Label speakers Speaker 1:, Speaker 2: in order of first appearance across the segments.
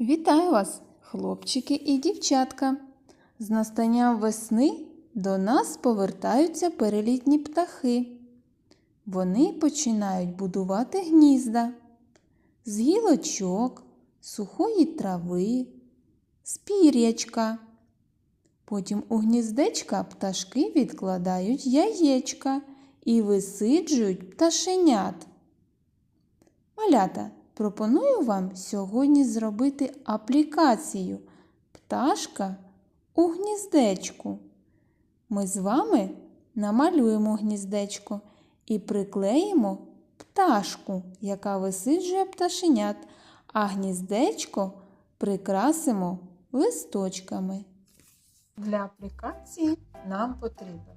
Speaker 1: Вітаю вас, хлопчики і дівчатка! З настанням весни до нас повертаються перелітні птахи. Вони починають будувати гнізда з гілочок, сухої трави, з пір'ячка. Потім у гніздечка пташки відкладають яєчка і висиджують пташенят. Малята, пропоную вам сьогодні зробити аплікацію Пташка у гніздечку. Ми з вами намалюємо гніздечко і приклеїмо пташку, яка висиджує пташенят, а гніздечко прикрасимо листочками. Для аплікації нам потрібен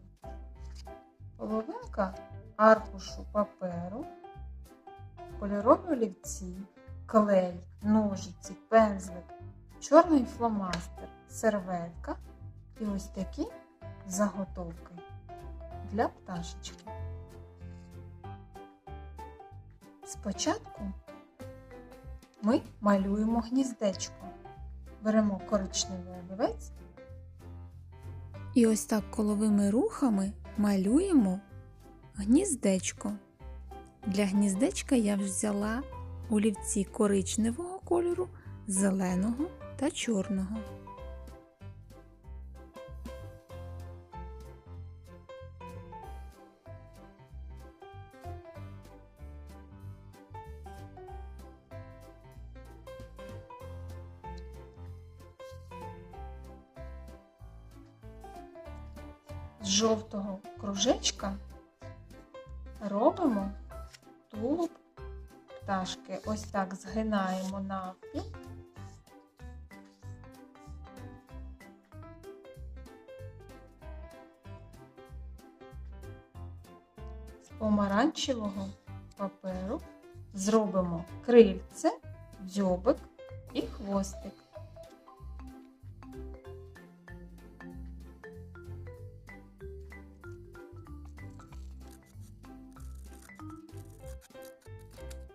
Speaker 1: половинка аркушу паперу, кольорові олівці, клей, ножиці, пензлик, чорний фломастер, серветка і ось такі заготовки для пташечки. Спочатку ми малюємо гніздечко. Беремо коричневий олівець і ось так коловими рухами малюємо гніздечко. Для гніздечка я взяла олівці коричневого кольору, зеленого та чорного. З жовтого кружечка робимо тулуб пташки. Ось так згинаємо навпіл. З помаранчевого паперу зробимо крильце, дзьобик і хвостик. Thank you.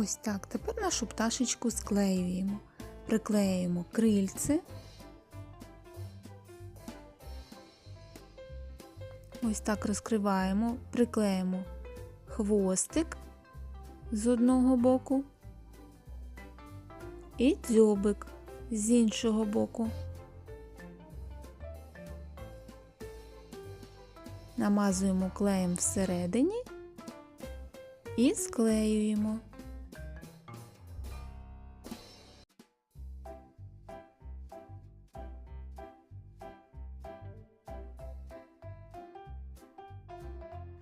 Speaker 1: Ось так. Тепер нашу пташечку склеюємо. Приклеюємо крильце. Ось так розкриваємо, приклеїмо хвостик з одного боку і дзьобик з іншого боку. Намазуємо клеєм всередині і склеюємо.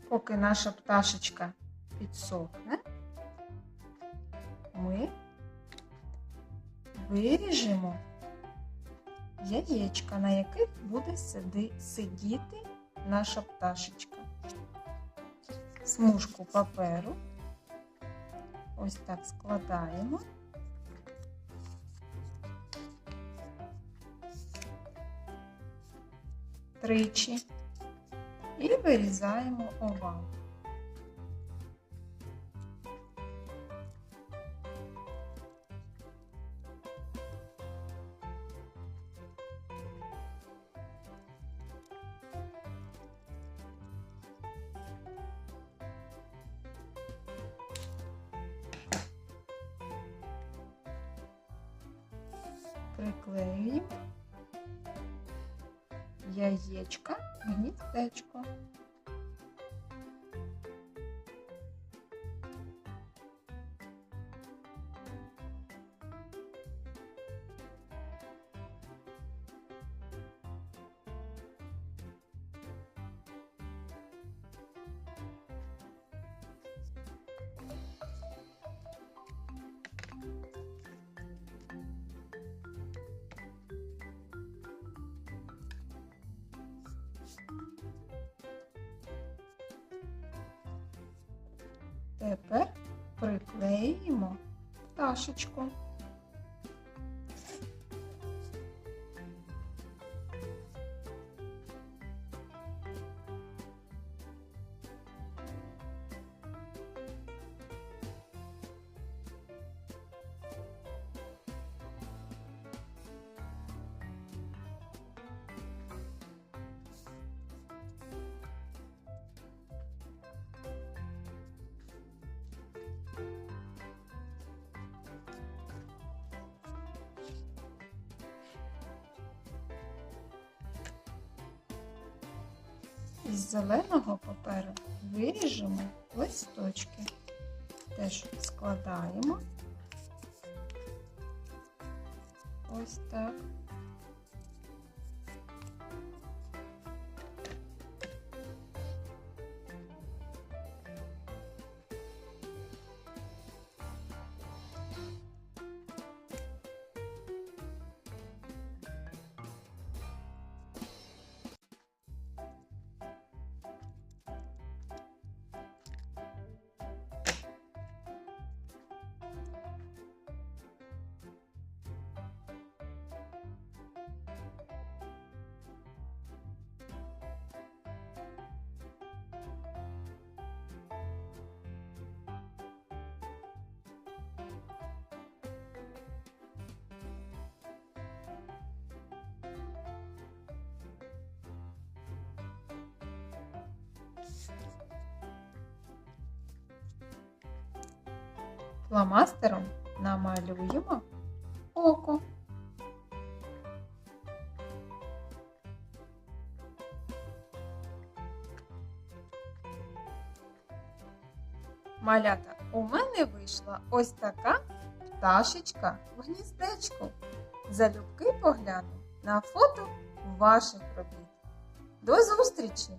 Speaker 1: Поки наша пташечка підсохне, ми виріжемо яєчка, на яких буде сидіти наша пташечка. Смужку паперу ось так складаємо. Тричі і вирізаємо овал. Приклеюємо яєчка мені гніздечко. Тепер приклеїмо пташечку. Із зеленого паперу виріжемо листочки. Теж складаємо. Ось так. Фломастером намалюємо око. Малята, у мене вийшла ось така пташечка в гніздечку. Залюбки погляну на фото ваших робіт. До зустрічі!